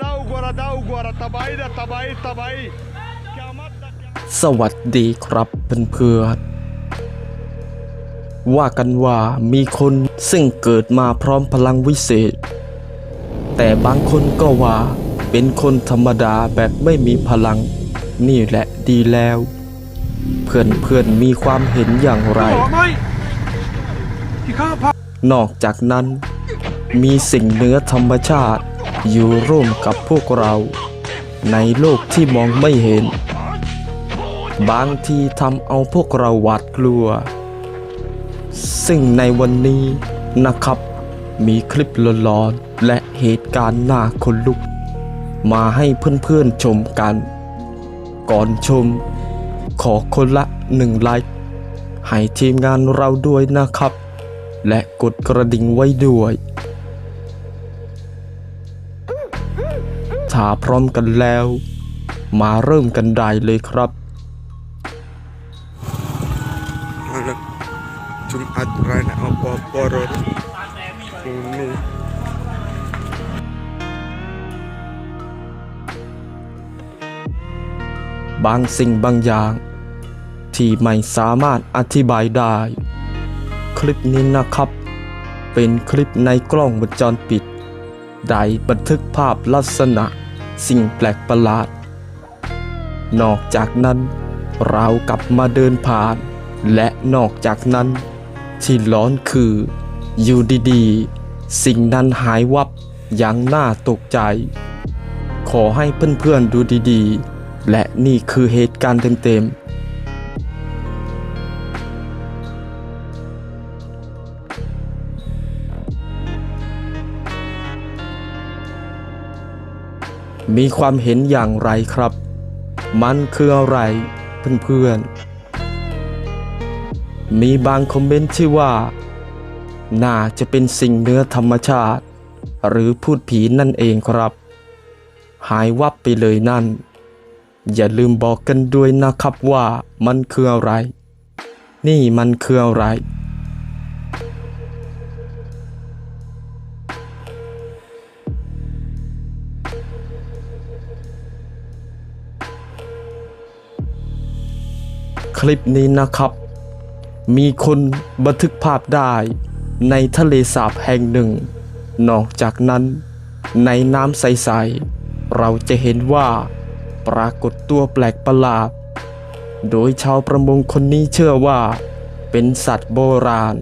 Agora dá, agora dá, agora tabai da tabai, tabai. Kiamat da kiamat. สวัสดีครับเพื่อนๆว่ากันว่ามีคนซึ่งเกิดมาพร้อมพลังวิเศษ แต่บางคนก็ว่าเป็นคนธรรมดาแบบไม่มีพลัง นี่แหละดีแล้ว เพื่อนๆมีความเห็นอย่างไร Bỏ mày. Thì khá phá. นอกจากนั้น มีสิ่งเหนือธรรมชาติ อยู่ร่วมกับพวกเรา ในโลกที่มองไม่เห็น บางทีทำเอาพวกเราหวาดกลัว ซึ่งในวันนี้นะครับ มีคลิปหลอนๆและเหตุการณ์น่าขนลุก มาให้เพื่อนๆชมกัน ก่อนชม ขอคนละหนึ่งไลค์ให้ทีมงานเราด้วยนะครับ และกดกระดิ่งไว้ด้วย ถ้าพร้อมกันแล้ว มาเริ่มกันได้เลยครับ malam Jumat rana apa-apa rot ini บางสิ่งบางอย่าง ที่ไม่สามารถอธิบายได้ คลิปนี้นะครับ เป็นคลิปในกล้องวงจรปิด ได้บันทึกภาพลักษณะ สิ่งแปลกประหลาด นอกจากนั้นเรากลับมาเดินผ่าน และนอกจากนั้น ที่ร้อนคือ อยู่ดีๆ สิ่งนั้นหายวับอย่างน่าตกใจ ขอให้เพื่อนๆดูดีๆ และนี่คือเหตุการณ์เต็มๆ มีความเห็นอย่างไรครับ มันคืออะไรเพื่อนๆ มีบางคอมเมนต์ที่ว่า น่าจะเป็นสิ่งเหนือธรรมชาติ หรือพูดผีนั่นเองครับ หายวับไปเลยนั่น อย่าลืมบอกกันด้วยนะครับว่ามันคืออะไร นี่มันคืออะไร คลิปนี้นะครับ มีคนบันทึกภาพได้ในทะเลสาบแห่งหนึ่ง นอกจากนั้น ในน้ำใสๆเราจะเห็นว่าปรากฏตัวแปลกประหลาด โดยชาวประมงคนนี้เชื่อว่า เป็นสัตว์โบราณ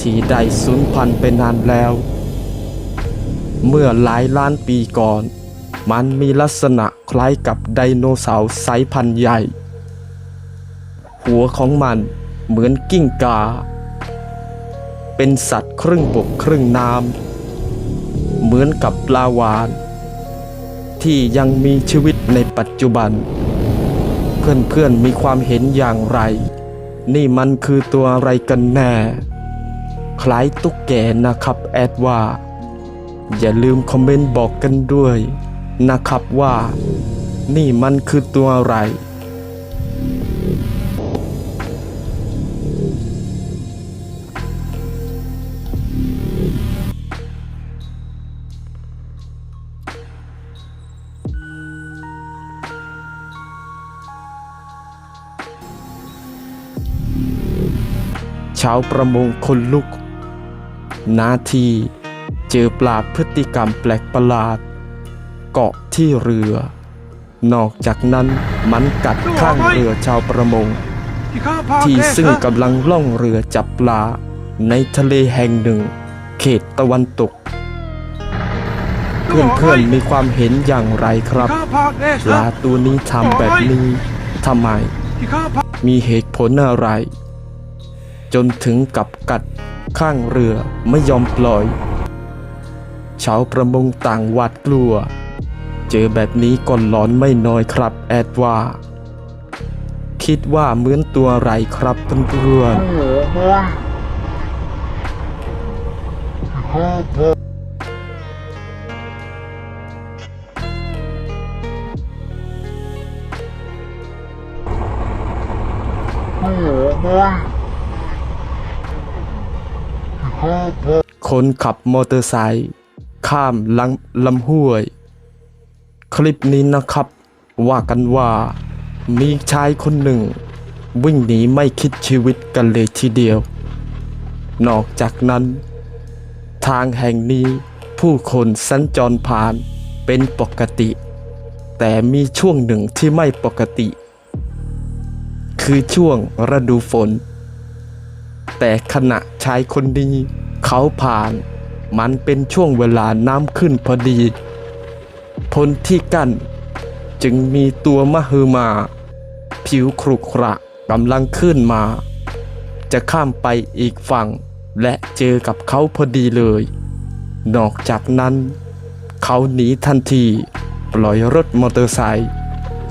ที่ได้สูญพันธุ์ไปนานแล้ว เมื่อหลายล้านปีก่อน มันมีลักษณะคล้ายกับไดโนเสาร์สายพันธุ์ใหญ่ หัวของมันเหมือนกิ้งกา เป็นสัตว์ครึ่งบกครึ่งน้ำเหมือนกับปลาวาน ที่ยังมีชีวิตในปัจจุบัน เพื่อนๆมีความเห็นอย่างไร นี่มันคือตัวอะไรกันแน่ คล้ายตุ๊กแกนะครับแอดว่า อย่าลืมคอมเมนต์บอกกันด้วยนะครับว่า นี่มันคือตัวอะไราวประมงคนลุก นาทีเจอปลาพฤติกรรมแปลกประหลาด เกาะที่เรือ นอกจากนั้นมันกัดข้างเรือชาวประมง ที่ซึ่งกำลังล่องเรือจับปลาในทะเลแห่งหนึ่ง เขตตะวันตก เพื่อนๆมีความเห็นอย่างไรครับปลาตัวนี้ทำแบบนี้ทำไม มีเหตุผลอะไร จนถึงกับกัดข้างเรือไม่ยอมปล่อย ชาวประมงต่างหวาดกลัว เจอแบบนี้ก่อนหลอนไม่น้อยครับแอดว่า คิดว่าเหมือนตัวอะไรครับเพื่อนๆ คนขับมอเตอร์ไซค์ข้ามลำลำห้วย คลิปนี้นะครับ ว่ากันว่ามีชายคนหนึ่ง วิ่งหนีไม่คิดชีวิตกันเลยทีเดียว นอกจากนั้น ทางแห่งนี้ผู้คนสัญจรผ่านเป็นปกติ แต่มีช่วงหนึ่งที่ไม่ปกติ คือช่วงฤดูฝน แต่ขณะชายคนนี้เขาผ่าน มันเป็นช่วงเวลาน้ำขึ้นพอดีพลที่กั้นจึงมีตัวมหึมา ผิวครุขระกำลังขึ้นมา จะข้ามไปอีกฝั่ง และเจอกับเขาพอดีเลย นอกจากนั้น เขาหนีทันที ปล่อยรถมอเตอร์ไซค์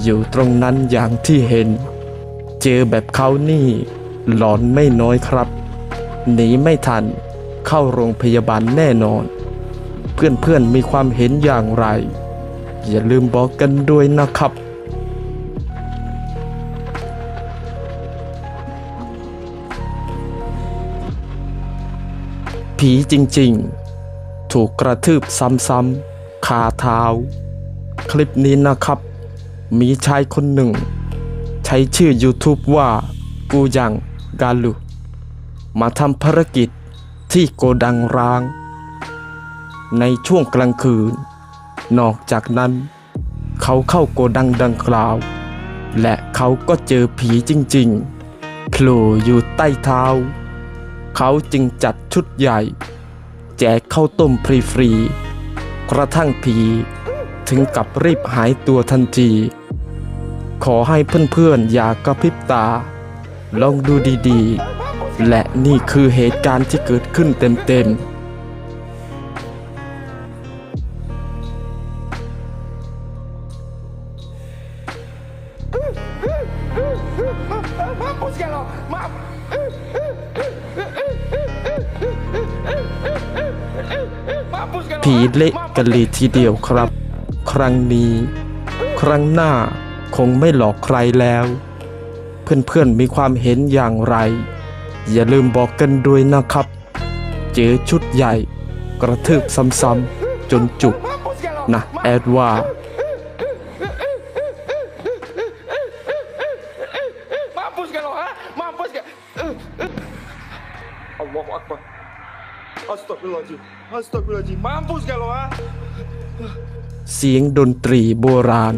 อยู่ตรงนั้นอย่างที่เห็น เจอแบบเขานี่ หลอนไม่น้อยครับ หนีไม่ทัน เข้าโรงพยาบาลแน่นอน เพื่อนๆมีความเห็นอย่างไร อย่าลืมบอกกันด้วยนะครับผีจริงๆ ถูกกระทืบซ้ำๆคาเท้า คลิปนี้นะครับ มีชายคนหนึ่ง ใช้ชื่อ YouTube ว่า กูยัง กาลุมาทำภารกิจที่โกดังร้าง ในช่วงกลางคืน นอกจากนั้น เขาเข้าโกดังดังกล่าว และเขาก็เจอผีจริงๆโผล่อยู่ใต้เท้า เขาจึงจัดชุดใหญ่ แจกข้าวต้มฟรีๆกระทั่งผีถึงกับรีบหายตัวทันที ขอให้เพื่อนๆอย่ากระพริบตา ลองดูดีๆ และนี่คือเหตุการณ์ที่เกิดขึ้นเต็มๆผีเละกันเลยทีเดียวครับ ครั้งนี้ ครั้งหน้าคงไม่หลอกใครแล้ว เพื่อนๆมีความเห็นอย่างไร อย่าลืมบอกกันด้วยนะครับ เจอชุดใหญ่ กระทืบซ้ำๆจนจุกนะแอดว่าเสียงดนตรีโบราณ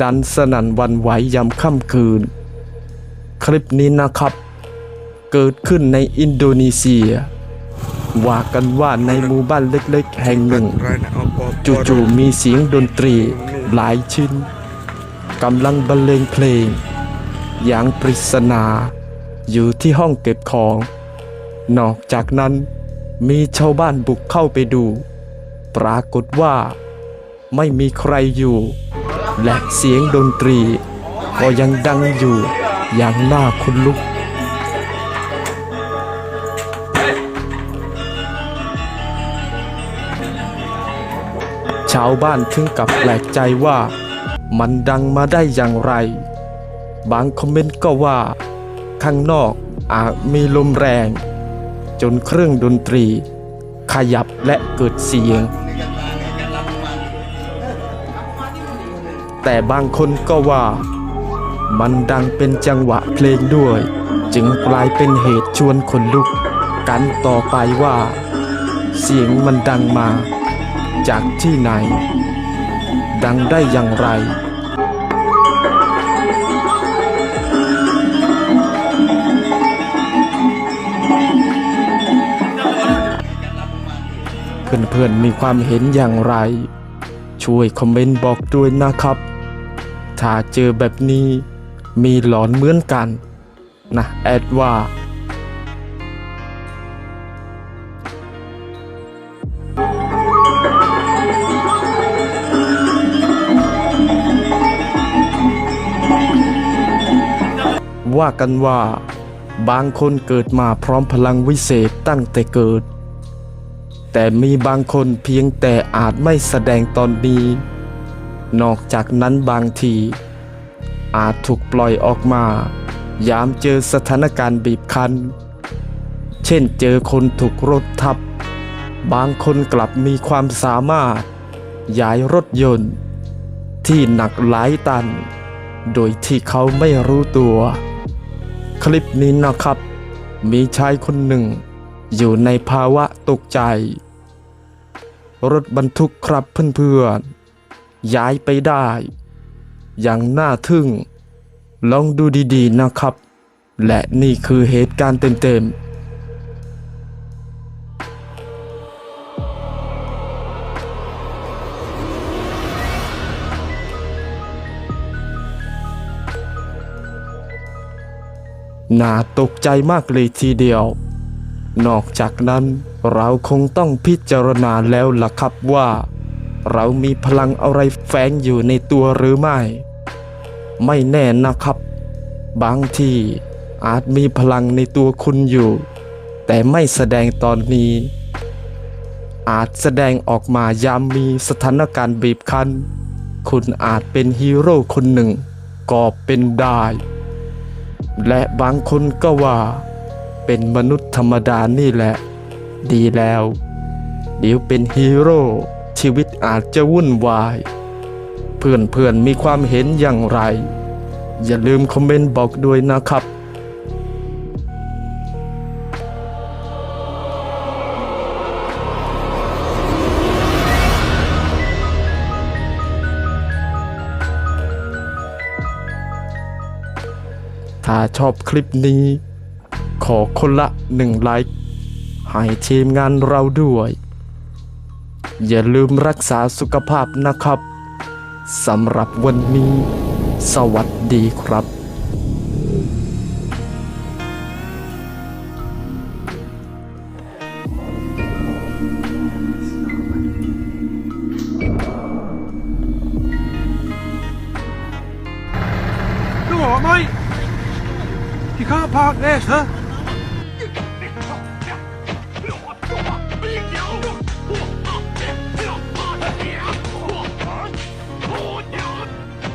ดันสนั่นวันไหวยามค่ำคืน คลิปนี้นะครับ เกิดขึ้นในอินโดนีเซีย ว่ากันว่าในหมู่บ้านเล็กๆ แห่งหนึ่ง จู่ๆมีเสียงดนตรีหลายชิ้นกำลังบรรเลงเพลง อย่างปริศนา อยู่ที่ห้องเก็บของ นอกจากนั้นมีชาวบ้านบุกเข้าไปดู ปรากฏว่า ไม่มีใครอยู่ และเสียงดนตรีก็ยังดังอยู่ อย่างน่าขนลุก ชาวบ้านถึงกับแปลกใจว่า มันดังมาได้อย่างไร บางคอมเมนต์ก็ว่า ข้างนอกอาจมีลมแรง จนเครื่องดนตรี ขยับและเกิดเสียง แต่บางคนก็ว่า มันดังเป็นจังหวะเพลงด้วย จึงกลายเป็นเหตุชวนขนลุก กันต่อไปว่า เสียงมันดังมา จากที่ไหน ดังได้อย่างไรเพื่อนๆมีความเห็นอย่างไร ช่วยคอมเมนต์บอกด้วยนะครับ ถ้าเจอแบบนี้ มีหลอนเหมือนกันนะแอดว่าว่ากันว่า บางคนเกิดมาพร้อมพลังวิเศษตั้งแต่เกิด แต่มีบางคนเพียงแต่อาจไม่แสดงตอนนี้ นอกจากนั้นบางที อาจถูกปล่อยออกมา ยามเจอสถานการณ์บีบคั้น เช่นเจอคนถูกรถทับ บางคนกลับมีความสามารถ ย้ายรถยนต์ ที่หนักหลายตัน โดยที่เขาไม่รู้ตัว คลิปนี้นะครับ มีชายคนหนึ่ง อยู่ในภาวะตกใจ รถบรรทุกครับเพื่อนๆย้ายไปได้ ย่างน่าทึ่ง ลองดูดีๆนะครับ และนี่คือเหตุการณ์เต็มๆน่าตกใจมากเลยทีเดียว นอกจากนั้นเราคงต้องพิจารณาแล้วล่ะครับว่า เรามีพลังอะไรแฝงอยู่ในตัวหรือไม่ ไม่แน่นะครับ บางทีอาจมีพลังในตัวคุณอยู่ แต่ไม่แสดงตอนนี้ อาจแสดงออกมายามมีสถานการณ์บีบคั้น คุณอาจเป็นฮีโร่คนหนึ่ง ก็เป็นได้ และบางคนก็ว่า เป็นมนุษย์ธรรมดานี่แหละ ดีแล้ว เดี๋ยวเป็นฮีโร่ ชีวิตอาจจะวุ่นวาย เพื่อนๆมีความเห็นอย่างไร อย่าลืมคอมเมนต์บอกด้วยนะครับถ้าชอบคลิปนี้ ขอคนละหนึ่งไลค์ให้ทีมงานเราด้วย อย่าลืมรักษาสุขภาพนะครับสำหรับวันนี้ สวัสดีครับ You can't park there, sir.